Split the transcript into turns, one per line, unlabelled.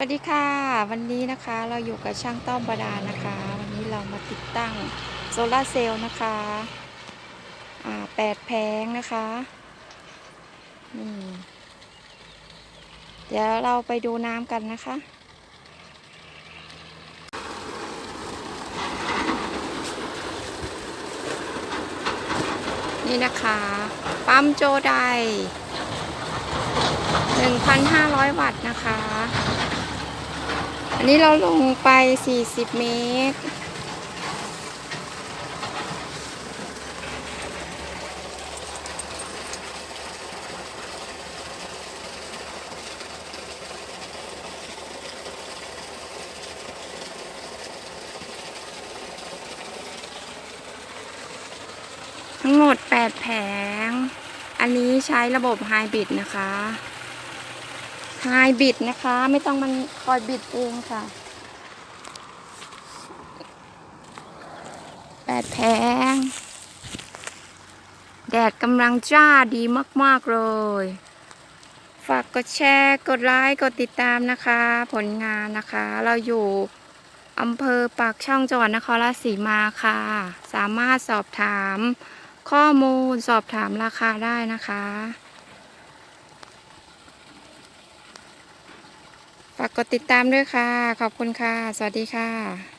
สวัสดีค่ะ วันนี้นะคะเราอยู่กับช่างต้อมบาดานะคะ วันนี้เรามาติดตั้งโซลาร์เซลล์นะคะอ่าแปดแผงนะคะนี่เดี๋ยวเราไปดูน้ำกันนะคะ นี่นะคะ ปั๊มโจได1,500 วัตต์นะคะ อันนี้เราลงไป 40 เมตร ทั้งหมด 8 แผง อันนี้ใช้ระบบไฮบริดนะคะ ไฮบิดนะคะ ไม่ต้องมันคอยบิดเองค่ะแปดแผงแดดกำลังจ้าดีมาก ๆ เลย ฝากกดแชร์ กดไลค์ กดติดตามนะคะ ผลงานนะคะ เราอยู่อำเภอปากช่องจังหวัดนครราชสีมาค่ะ สามารถสอบถามข้อมูลสอบถามราคาได้นะคะ ฝากกดติดตามด้วยค่ะ ขอบคุณค่ะ สวัสดีค่ะ